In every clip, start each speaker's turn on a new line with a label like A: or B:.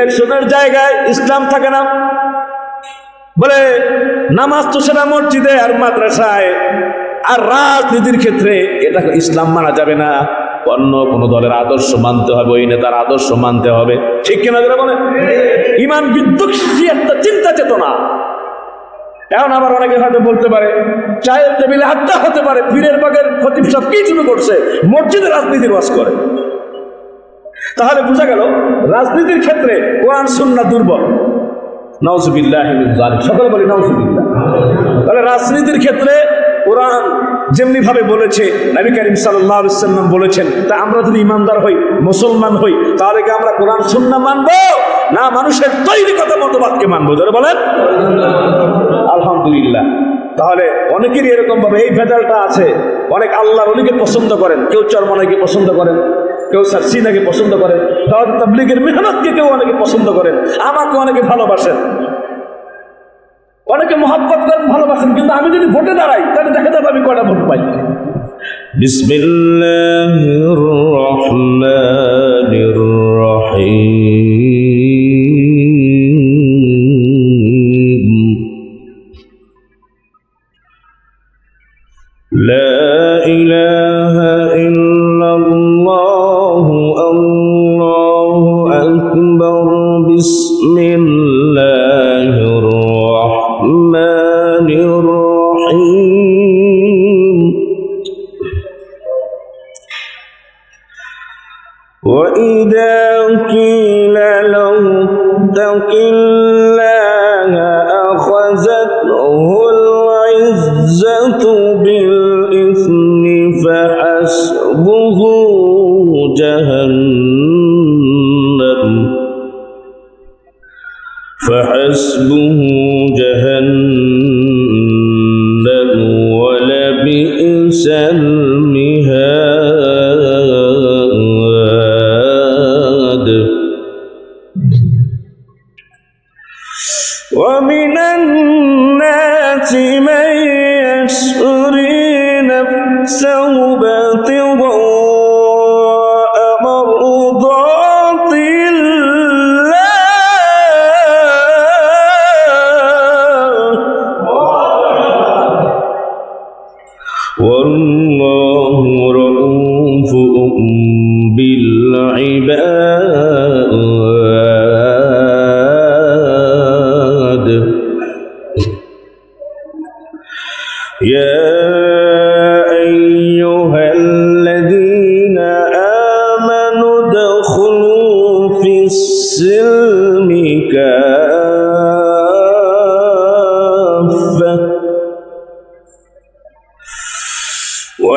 A: ইলেকশনের জায়গায়, ইসলাম থাকে না। বলে, নামাজ তো সেটা মসজিদে আর মাদ্রাসায়, আর রাজনীতির ক্ষেত্রে এটা ইসলাম মানা যাবে না। অন্য কোন দলের আদর্শ মানতে হবে, ওই নেতার আদর্শ মানতে হবে। ঠিক কিনা যারা বলে? ইমান বিদ্যুৎসী একটা চিন্তা চেতনা। এখন আবার অনেকে হয়তো বলতে পারে, চায়ের টেবিলে আড্ডা হতে পারে, পীরের বাগের খতিব সব কি শুরু করছে? মসজিদে রাজনীতির বাস করে। তাহলে বোঝা গেল রাজনীতির ক্ষেত্রে কোরআন সুন্না দুর্বল। নওজুবিল্লাহ সকলে বলি নওজুবিল্লাহ তাহলে রাজনীতির ক্ষেত্রে কোরআন যেমনি ভাবে বলেছে, নবী করিম সাল্লাহ সাল্লাম বলেছেন, তা আমরা যদি ইমানদার হই, মুসলমান হই, তাহলে কি আমরা কোরআন সুন্না মানবো? না, মানুষের তৈরি কথা মতবাদকে মানবো? যারা বলেন। আলহামদুলিল্লাহ। তাহলে অনেকেরই এরকম ভাবে এই ভেজালটা আছে। অনেক আল্লাহর অলিকে পছন্দ করেন, কেউ চরমনাকে পছন্দ করেন। কেউ স্যার সিনাকে পছন্দ করেন দাওয়াত তাবলিগের মেহনতকে কেউ অনেকে পছন্দ করেন আমাকে অনেকে ভালোবাসেন। অনেকে মহাব্বত করেন, ভালোবাসেন, কিন্তু আমি যদি ভোটে দাঁড়াই, তাহলে দেখা যাবে আমি কটা ভোট পাই। বিসমিল্লাহির রহমানির রহিম।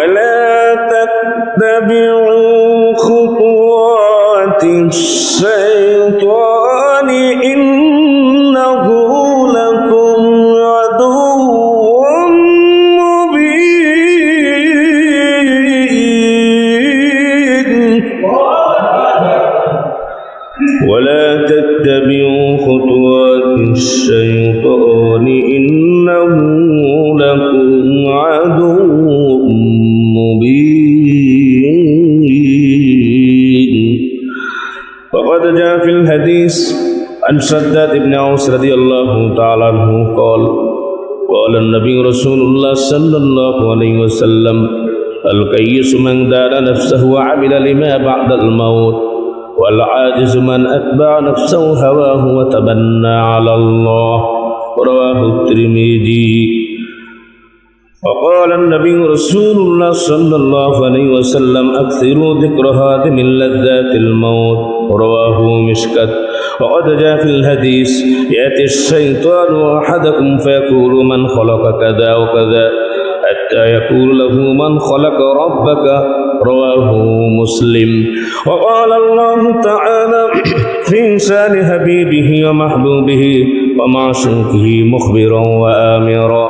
A: ولا تتبعوا عن شداد بن عوس رضي الله تعالى عنه قال قال النبي رسول الله صلى الله عليه وسلم القيس من دار نفسه وعمل لما بعد الموت والعاجز من أتبع نفسه هواه وتبنى على الله. رواه الترمذي. وقال النبي رسول الله صلى الله عليه وسلم أكثروا ذكر هادم اللذات الموت. رواه مشكت. وقد جاء في الحديث يأتي الشيطان أحدكم فيقول من خلق كذا وكذا حتى يقول له من خلق ربك رواه مسلم. وقال الله تعالى في شان حبيبه ومحبوبه ومعشوقه مخبرا وآمرا.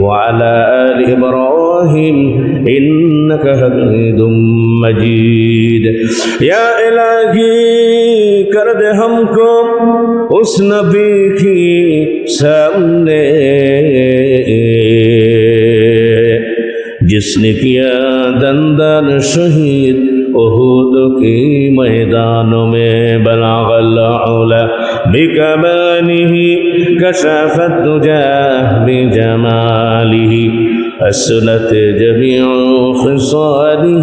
A: وعلى آل إبراهيم إنك حميد مجيد يا إلهي كرد همكم اس نبی کی سامنے جس نے کیا دندان شہید उहद के मैदानों में बना गला बिकमानी कसफत तुझा बिजमाली असलत जमियो खसारी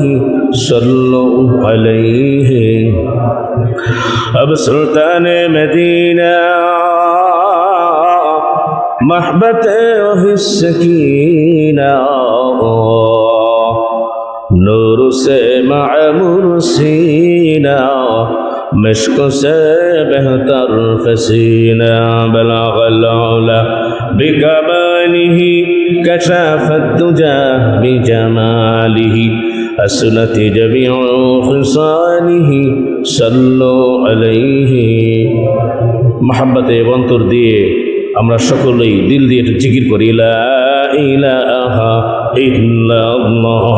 A: सल्लो अलैह अब सुल्तान मदीना محبت وفي السكينه سے معمور سینا مشک سے بہتر فسینا بلاغ العلا بکماله كشاف الدجى بجماله أسنت جميع خصاله صلوا عليه محبة বন্তর দিয়ে আমরা সকলেই দিল দিয়ে একটু জিকির করি লা ইলাহা ইল্লাল্লাহ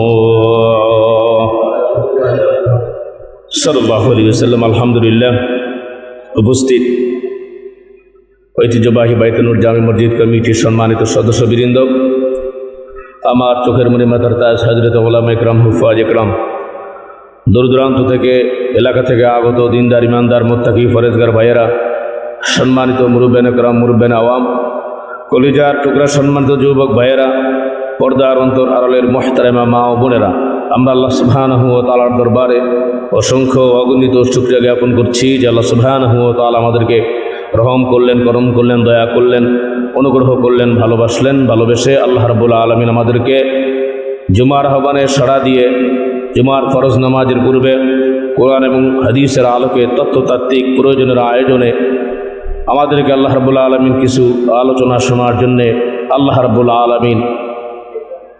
A: সাল্লাল্লাহু আলাইহি ওয়াসাল্লাম, আলহামদুলিল্লাহ, উপস্থিত ঐতিহ্যবাহী বাইতুনুর জামি মসজিদ কমিটির সম্মানিত সদস্যবৃন্দ, আমার চোখের মনে মাথার তাজ হাজরত ওলাম একরাম হুফাজ একরাম দূর দূরান্ত থেকে, এলাকা থেকে আগত দিনদার, ইমানদার, মোত্তাকি, ফরেজগার ভাইয়েরা, সম্মানিত মুরুবেন একরাম মুরুবেন আওয়াম, কলিজার টুকরা সম্মানিত যুবক ভাইয়েরা, পর্দার অন্তর আড়ালের মোহতারেমা মা ও বোনেরা আমরা আল্লাহ সুবহানাহু তালার দরবারে অসংখ্য অগণিত শুক্রিয়া জ্ঞাপন করছি যে আল্লাহ সুবহানাহু ও তালা আমাদেরকে রহম করলেন, করম করলেন, দয়া করলেন, অনুগ্রহ করলেন, ভালোবাসলেন, ভালোবেসে আল্লাহ রাবুল আলমিন আমাদেরকে জুমার আহ্বানে সাড়া দিয়ে জুমার ফরজ নামাজের পূর্বে কোরআন এবং হাদিসের আলোকে তত্ত্বতাত্ত্বিক প্রয়োজনের আয়োজনে আমাদেরকে আল্লাহ রাবুল্লা আলমিন কিছু আলোচনা শোনার জন্যে আল্লাহ রাবুল্লা আলমিন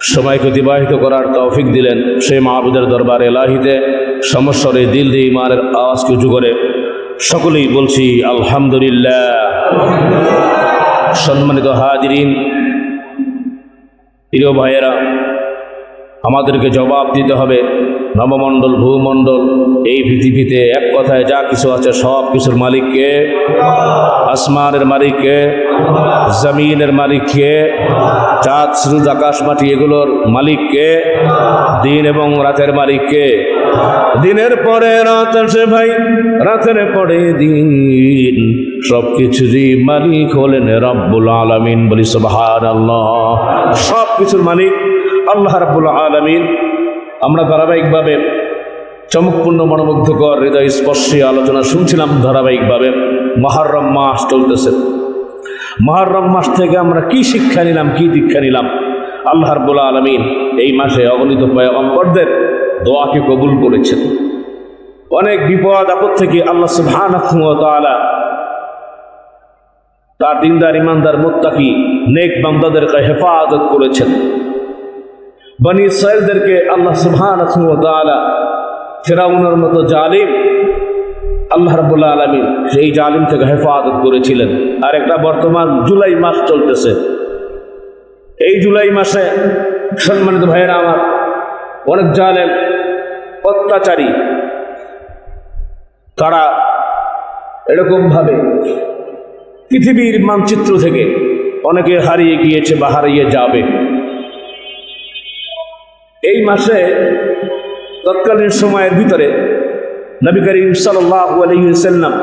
A: সময়কে অতিবাহিত করার তৌফিক দিলেন সেই মাহবুদের দরবার এলাহিতে সমস্যরে দিল দিয়ে ইমানের আওয়াজকে উঁচু করে। সকলেই বলছি, আলহামদুলিল্লাহ। সম্মানিত হাজিরিন, প্রিয় ভাইয়েরা, আমাদেরকে জবাব দিতে হবে। নবমণ্ডল, ভূমণ্ডল, এই পৃথিবীতে এক কথায় যা কিছু আছে সব কিছুর মালিককে, আসমানের মালিককে, জমিনের মালিককে, চাঁদ, সূর্য, আকাশ, মাটি এগুলোর মালিককে, দিন এবং রাতের মালিককে। দিনের পরে রাত আসে ভাই, রাতের পরে দিন। সব কিছুরই মালিক হলেন রব্বুল আলমিন, বলি সুবহান আল্লাহ সব কিছুর মালিক আল্লাহ রাব্বুল আলমিন। আমরা ধারাবাহিকভাবে চমকপূর্ণ মনোমুগ্ধকর হৃদয় স্পর্শী আলোচনা শুনছিলাম ধারাবাহিকভাবে। মহারম মাস চলতেছে। মহারম মাস থেকে আমরা কি শিক্ষা নিলাম, কি দীক্ষা নিলাম? আল্লাহ রাব্বুল আলমিন এই মাসে অগণিত পয়গম্বরদের দোয়াকে কবুল করেছেন। অনেক বিপদ, আপদ থেকে আল্লাহ তাআলা তার দিনদার, ইমানদার, মোত্তাকি, নেক বান্দাদেরকে হেফাজত করেছেন। বনি ইসরায়েলদেরকে আল্লাহ তাআলা ফেরাউনের মতো জালিম, আল্লাহ রাব্বুল আলামিন সেই জালিম থেকে হেফাজত করেছিলেন। আর একটা বর্তমান জুলাই মাস চলতেছে। এই জুলাই মাসে সম্মানিত ভাইয়েরা আমার অনেক জালেম, অত্যাচারী, তারা এরকমভাবে পৃথিবীর মানচিত্র থেকে অনেকে হারিয়ে গিয়েছে বা হারিয়ে যাবে। এই মাসে তৎকালীন সময়ের ভিতরে নবী করিম সাল্লাম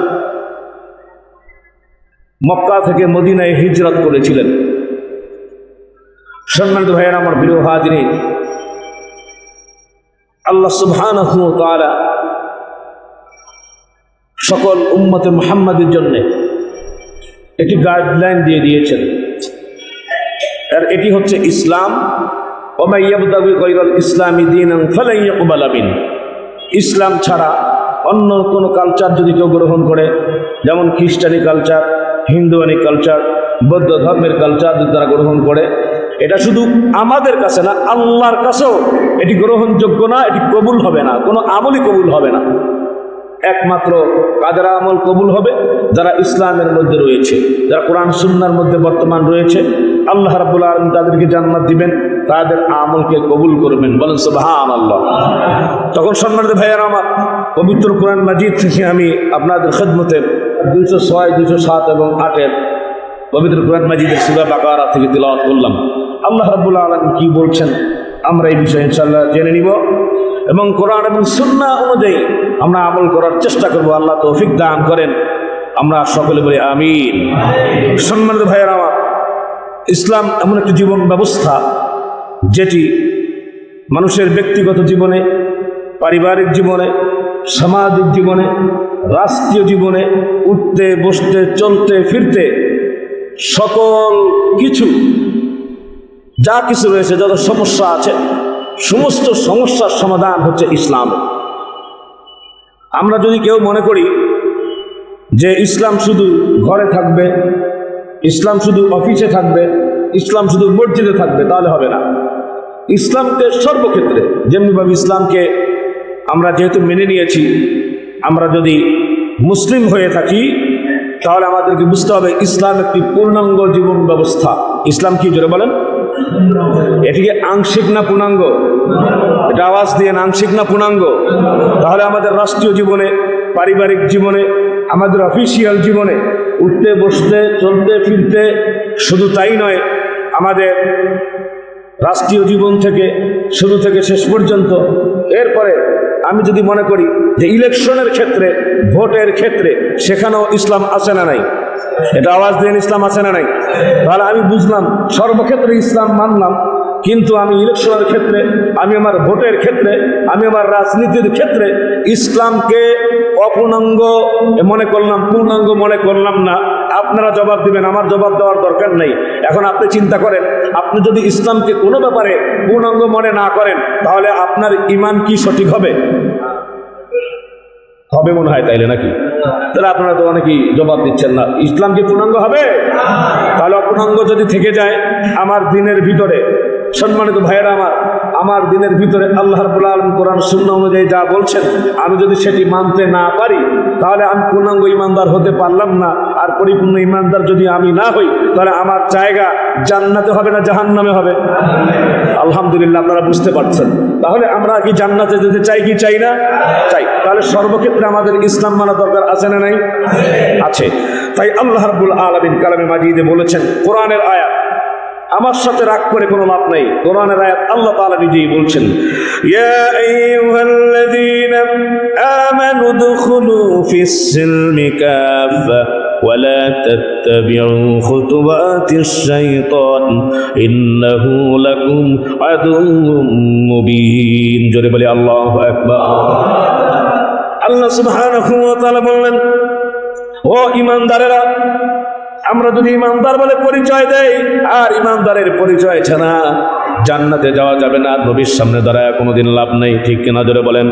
A: মক্কা থেকে মদিনায় হিজরত করেছিলেন। সম্মানিত ভাইয়ের, আমার প্রিয় হাজিনী আল্লাহ সুবহানাহু ওয়া তাআলা সকল উম্মতে মুহাম্মাদের জন্য একটি গাইডলাইন দিয়ে দিয়েছেন। আর এটি হচ্ছে ইসলাম ইসলামি মিন ইসলাম ছাড়া অন্য কোনো কালচার যদি কেউ গ্রহণ করে, যেমন খ্রিস্টানি কালচার হিন্দুয়ানি কালচার বৌদ্ধ ধর্মের কালচার যদি তারা গ্রহণ করে, এটা শুধু আমাদের কাছে না, আল্লাহর কাছেও। এটি গ্রহণযোগ্য না, এটি কবুল হবে না, কোনো আমলই কবুল হবে না। একমাত্র কাদের আমল কবুল হবে? যারা ইসলামের মধ্যে রয়েছে, যারা কোরআন সুন্নার মধ্যে বর্তমান রয়েছে আল্লাহ রাবুল আলম তাদেরকে জান্নাত দিবেন, তাদের আমলকে কবুল করবেন। বলেন সুবহান আল্লাহ তখন সম্মানিত ভাইয়ার আমার, পবিত্র কোরআন মাজিদ থেকে আমি আপনাদের খেদমতের দুইশো ছয়, দুইশো সাত এবং আটের পবিত্র কোরআন মাজিদের সুরা বাকারা থেকে তিলাওয়াত করলাম। আল্লাহ রাবুল আলম কি বলছেন? আমরা এই বিষয়ে ইনশাল্লাহ জেনে নিব এবং কোরআন এবং সুন্না অনুযায়ী আমরা আমল করার চেষ্টা করব। আল্লাহ তৌফিক দান করেন। আমরা সকলে বলি আমিন। সম্মানিত ভাইয়ের আমার ইসলাম এমন একটি জীবন ব্যবস্থা যেটি মানুষের ব্যক্তিগত জীবনে, পারিবারিক জীবনে, সামাজিক জীবনে, রাষ্ট্রীয় জীবনে, উঠতে, বসতে, চলতে, ফিরতে সকল কিছু, যা কিছু রয়েছে, যত সমস্যা আছে, সমস্ত সমস্যার সমাধান হচ্ছে ইসলাম। আমরা যদি কেউ মনে করি যে ইসলাম শুধু ঘরে থাকবে ইসলাম শুধু অফিসে থাকবে, ইসলাম শুধু মসজিদে থাকবে, তাহলে হবে না। ইসলামকে সর্বক্ষেত্রে, যেমনিভাবে ইসলামকে আমরা যেহেতু মেনে নিয়েছি, আমরা যদি মুসলিম হয়ে থাকি, তাহলে আমাদেরকে বুঝতে হবে ইসলাম একটি পূর্ণাঙ্গ জীবন ব্যবস্থা। ইসলাম কি, জোরে বলেন? এটিকে আংশিক না পূর্ণাঙ্গ? এটা আওয়াজ দিয়ে আংশিক না পূর্ণাঙ্গ? তাহলে আমাদের রাষ্ট্রীয় জীবনে, পারিবারিক জীবনে, আমাদের অফিসিয়াল জীবনে উঠতে, বসতে, চলতে, ফিরতে, শুধু তাই নয়, আমাদের রাষ্ট্রীয় জীবন থেকে শুরু থেকে শেষ পর্যন্ত, এরপরে আমি যদি মনে করি যে ইলেকশনের ক্ষেত্রে, ভোটের ক্ষেত্রে সেখানেও ইসলাম আছে না নাই, এটা আওয়াজ দেন ইসলাম আছে না নাই, তাহলে আমি বুঝলাম সর্বক্ষেত্রে ইসলাম মানলাম কিন্তু আমি ইলেকশনের ক্ষেত্রে, আমি আমার ভোটের ক্ষেত্রে, আমি আমার রাজনীতির ক্ষেত্রে ইসলামকে অপূর্ণাঙ্গ মনে করলাম, পূর্ণাঙ্গ মনে করলাম না। আপনারা জবাব দিবেন, আমার জবাব দেওয়ার দরকার নেই। এখন আপনি চিন্তা করেন, আপনি যদি ইসলামকে কোনো ব্যাপারে পূর্ণাঙ্গ মনে না করেন, তাহলে আপনার ইমান কি সঠিক হবে? হবে মনে হয় তাইলে নাকি? তাহলে আপনারা তো অনেকেই জবাব দিচ্ছেন না। ইসলাম কি পূর্ণাঙ্গ হবে? তাহলে অপূর্ণাঙ্গ যদি থেকে যায়, আমার দিনের ভিতরে সম্মানিত ভাইয়েরা আমার আমার দিনের ভিতরে আল্লাহ রাব্বুল আলম কোরআন শূন্য অনুযায়ী যা বলছেন, আমি যদি সেটি মানতে না পারি, তাহলে আমি পূর্ণাঙ্গ ইমানদার হতে পারলাম না। আর পরিপূর্ণ ইমানদার যদি আমি না হই, তাহলে আমার জায়গা জান্নাতে হবে না জাহান্নামে হবে? আলহামদুলিল্লাহ, আপনারা বুঝতে পারছেন। তাহলে আমরা কি জান্নাতে যেতে চাই কি চাই না? চাই। তাহলে সর্বক্ষেত্রে আমাদের ইসলাম মানা দরকার আছে না নাই? আছে। তাই আল্লাহ রাব্বুল আলমিন কালামে মাজিদে বলেছেন, কোরআনের আয়াত আমার সাথে রাগ করে কোনো লাভ নেই কোরআনের আয়াত আল্লাহ তাআলা নিজেই বলছেন ইয়া আইয়ুহাল্লাযীনা আমানু দুখুলু ফিস সিলমি কাফা ولا تتبعوا خطوات الشيطان إنه لكم عدو مبين জোরে বলি আল্লাহু আকবার আল্লাহ সুবহানাহু ওয়া তাআলা বললেন ও ইমানদারেরা আমরা যদি ইমানদার বলে পরিচয় দেই আর ইমানদারের পরিচয় ছাড়া জান্নাতে যাওয়া যাবে না নবীর সামনে দাঁড়ায় কোনোদিন লাভ নেই। ঠিক কিনা ধরে বলেন,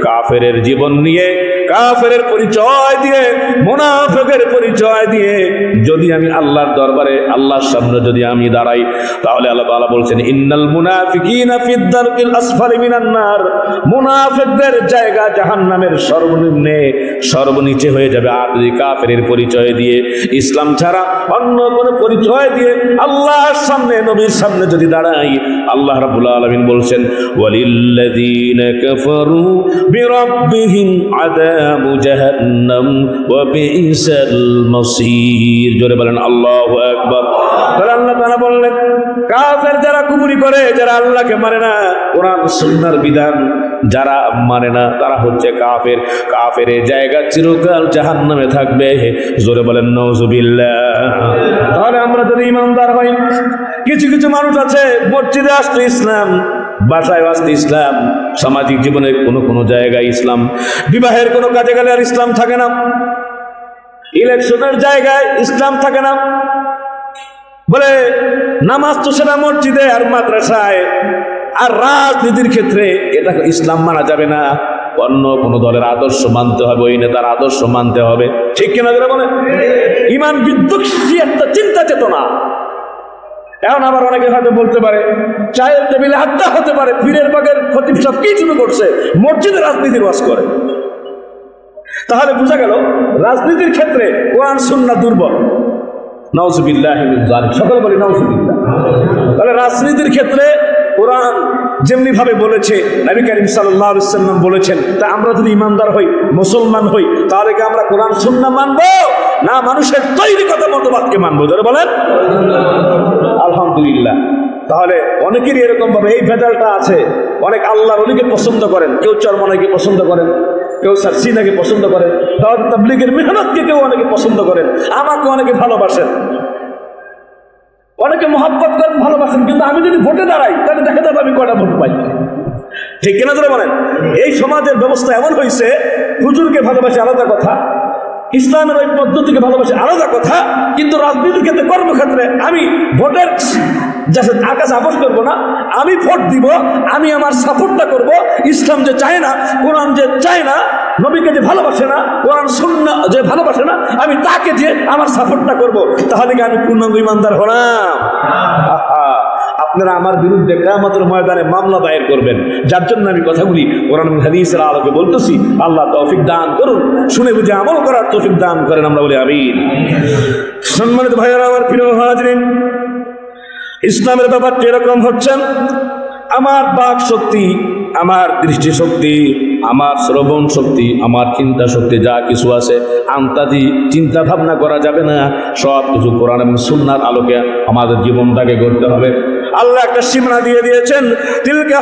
A: কাফেরের জীবন নিয়ে কাফের পরিচয় দিয়ে, মোনাফেকের পরিচয় দিয়ে, যদি আমি আল্লাহর দরবারে, আল্লাহর সামনে যদি আমি দাঁড়াই, তাহলে আল্লাহ তাআলা বলছেন, ইন্নাল মুনাফিকিনা ফিদ দারকিল আসফালি মিনান নার। জায়গা জাহান্নামের সর্বনিম্নে, সর্বনিচে হয়ে যাবে। আর যদি কাফের পরিচয় দিয়ে, ইসলাম ছাড়া অন্য কোনো পরিচয় দিয়ে আল্লাহর সামনে নবীর সামনে যদি দাঁড়াই, আল্লাহ রাব্বুল আলামিন বলছেন জোরে বলেন, আল্লাহু তাআলা যারা আল্লাহকে মানে না বিধান যারা মানে না, তারা হচ্ছে কাফের। কাফের জায়গা চিরকাল জোরে বলেন নওজুবিল্লাহ তাহলে আমরা যদি ইমানদার হই কিছু কিছু মানুষ আছে, মসজিদে আসতো ইসলাম, বাসায় আসতে ইসলাম, সামাজিক জীবনের কোনো কোনো জায়গায় ইসলাম, বিবাহের কোনো কাজে গেলে আর ইসলাম থাকে না। ইলেকশনের জায়গায় ইসলাম থাকে না। বলে, নামাজ তো সেটা মসজিদে আর মাদ্রাসায়। আর রাজনীতির ক্ষেত্রে এটা ইসলাম মানা যাবে না। অন্য কোন দলের আদর্শ মানতে হবে, ওই নেতার আদর্শ মানতে হবে। ঠিক কিনা বলে ইমান বিদ্যুৎসী একটা চিন্তা চেতনা। এখন আবার অনেকে হয়তো বলতে পারে, চায়ের টেবিলে আড্ডা হতে পারে পীরের বাগের ক্ষতি সব কি শুরু করছে, মসজিদে রাজনীতির বাস করে। তাহলে বোঝা গেল, রাজনীতির ক্ষেত্রে কোরআন সুন্না দুর্বল। নওজুবিল্লাহ সকলে বলি নওজুবিল্লাহ তাহলে রাজনীতির ক্ষেত্রে কোরআন যেমনি ভাবে বলেছে, নবী করিম সাল্লাহ সাল্লাম বলেছেন, তা আমরা যদি ইমানদার হই, মুসলমান হই, তাহলে কি আমরা কোরআন সুন্না মানবো? না, মানুষের তৈরি কথা মতবাদকে মানবো? ধরে বলেন। আলহামদুলিল্লাহ। তাহলে অনেকেরই এরকম ভাবে এই ভেজালটা আছে। অনেক আল্লাহর অলিকে পছন্দ করেন, কেউ চরমনাকে পছন্দ করেন, কেউ স্যার সিনাকে পছন্দ করেন, তাহলে তাবলিগের মেহনতকে কেউ অনেকে পছন্দ করেন। আমাকে অনেকে ভালোবাসেন। অনেকে মহাব্বত করেন, ভালোবাসেন, কিন্তু আমি যদি ভোটে দাঁড়াই, তাহলে দেখা যাবে আমি কয়টা ভোট পাই। ঠিক কিনা ধরে বলেন? এই সমাজের ব্যবস্থা এমন হয়েছে হুজুরকে ভালোবাসে আলাদা কথা, ইসলামের ওই পদ্ধতিকে ভালোবাসে আলাদা কথা, কিন্তু রাজনীতির ক্ষেত্রে কর্মক্ষেত্রে আমি ভোটের যাতে আকাশ আপোষ করব না, আমি ভোট দিব, আমি আমার সাপোর্টটা করব। ইসলাম যে চায় না, কোরআন যে চায় না, নবীকে যে ভালোবাসে না, কোরআন শূন্য যে ভালোবাসে না, আমি তাকে যে আমার সাপোর্টটা করব। তাহলে কি আমি পূর্ণাঙ্গ ইমানদার হলাম? আপনারা আমার বিরুদ্ধে কেয়ামতের ময়দানে মামলা দায়ের করবেন। যার জন্য আমি কথাগুলি কোরআন হাদিসের আলোকে বলতেছি, আল্লাহ তৌফিক দান করুন, শুনে বুঝে আমল করার তৌফিক দান করেন, আমরা বলি আমিন। সম্মানিত ভাইয়েরা, আমার প্রিয় হাজরিন ইসলামের ব্যাপারটি এরকম হচ্ছেন? আমার বাক শক্তি, আমার দৃষ্টি শক্তি, আমার শ্রবণ শক্তি, আমার চিন্তা শক্তি, যা কিছু আছে আন্তাজি চিন্তা ভাবনা করা যাবে না। সব কিছু কোরআন এবং সুন্নার আলোকে আমাদের জীবনটাকে করতে হবে। আল্লাহ একটা সীমানা দিয়ে দিয়েছেন, তিলকা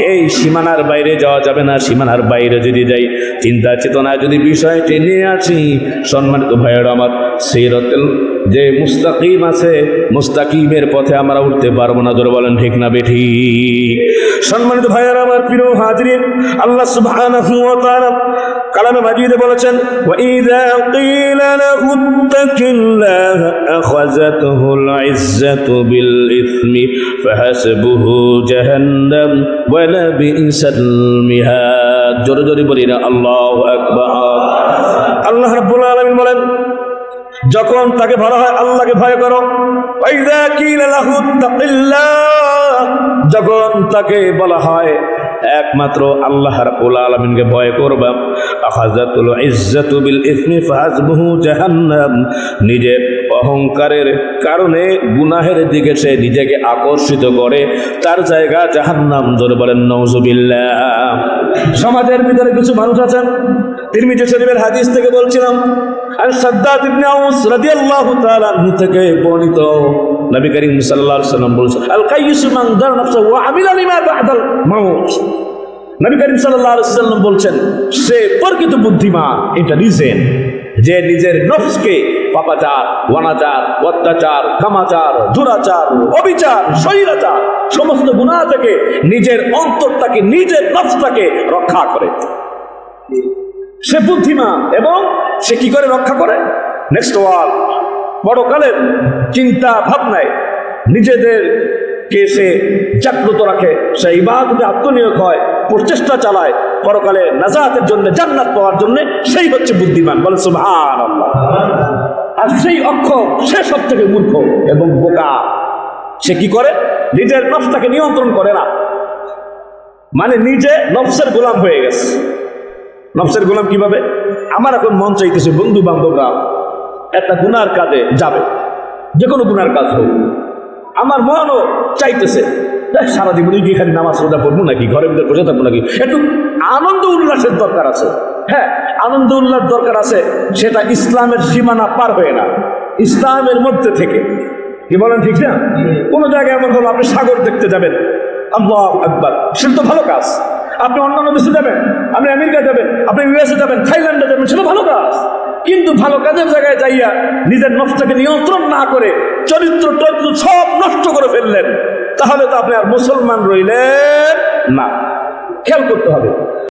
A: এই সীমানার বাইরে যাওয়া যাবে না, সীমানার বাইরে যদি যাই, চিন্তা চেতনায় যদি বিষয়টি নিয়ে আসি, সম্মানিত ভাইয়ের আমার, সিরতেল যে মুস্তাকিম আছে, মুস্তাকিমের পথে আমরা উঠতে পারব না। ধরে বলেন, ঠিক না বেঠি? সম্মানিত ভাইয়ের, আমার প্রিয় হাজরিন, আল্লাহ সুবহানাহু কালামে মাজিদে বলেছেন বিল জোরে জোরে বলি আল্লাহু বলেন যখন তাকে বলা হয়, আল্লাহকে ভয় করো। যখন তাকে বলা হয়, একমাত্র আল্লাহ রাব্বুল আলামিনকে ভয় করবা। আখাযাতুল ইজ্জাতু বিল ইসমি ফাহাসবুহু জাহান্নাম। নিজের অহংকারের কারণে গুনাহের দিকে সে নিজেকে আকর্ষিত করে, তার জায়গা জাহান্নাম। জোরে বলেন নওজুবিল্লাহ সমাজের ভিতরে কিছু মানুষ আছেন। তিরমিজি শরীফের হাদিস থেকে বলছিলাম আর সাদ্দাত ইবনে আউস রাদিয়াল্লাহু তাআলা আনহু থেকে বর্ণিত নবী করিম সাল্লাল্লাহু আলাইহি সাল্লাম বলেছেন, আল কাইয়িসু মান দার নাফসাহু ওয়া আমিলা লিমা বা'দাল মাউত। নবী করিম সাল্লাল্লাহু আলাইহি সাল্লাম বলছেন, সে প্রকৃত বুদ্ধিমান ইন্টেলিজেন্ট যে নিজের নফসকে পাপাচার ওয়ানাচার অত্যাচার কামাচার দুরাচার, অবিচার, স্বৈরাচার, সমস্ত গুনাহ থেকে নিজের অন্তরটাকে, নিজের নফসটাকে রক্ষা করে। সে বুদ্ধিমান এবং সে কি করে রক্ষা করে? নেক্সট ওয়াল বড়কালের চিন্তা ভাবনায় নিজেদেরকে সে জাগ্রত রাখে। সে ইবাদতে আত্মনিয়োগ হয়, প্রচেষ্টা চালায়। পরকালে নাজাতের জন্য, জান্নাত পাওয়ার জন্য সেই হচ্ছে বুদ্ধিমান। বলে আল্লাহ আর সেই অক্ষ সে সব থেকে মূর্খ এবং বোকা। সে কি করে? নিজের নফসটাকে নিয়ন্ত্রণ করে না। মানে নিজে নফসের গোলাম হয়ে গেছে। নফসের গোলাম কীভাবে? আমার এখন মন চাইতেছে বন্ধু বান্ধবরা একটা গুনার কাজে যাবে। যে কোনো গুনার কাজ হোক। আমার মনও চাইতেছে সারা জীবনই কি খালি নামাজ রোজা পড়ব নাকি? ঘরের ভিতরে বসে থাকব নাকি? একটু আনন্দ উল্লাসের দরকার আছে। হ্যাঁ আনন্দ উল্লাস দরকার আছে সেটা ইসলামের সীমানা পার হয়ে না। ইসলামের মধ্যে থেকে। কি বলেন ঠিক না? কোনো জায়গায় এমন হলো আপনি সাগর দেখতে যাবেন। আল্লাহ একবার সেটা তো ভালো কাজ। আপনি অন্যান্য দেশে যাবেন, আপনি আমেরিকা যাবেন, আপনি ইউএসএ যাবেন, থাইল্যান্ডে যাবেন, সেটা ভালো কাজ। কিন্তু ভালো কাজের জায়গায় যাইয়া নিজের নষ্টকে নিয়ন্ত্রণ না করে চরিত্র, টরিত্র সব নষ্ট করে ফেললেন, তাহলে তো আপনি আর মুসলমান রইলেন না। খেয়াল করতে হবে।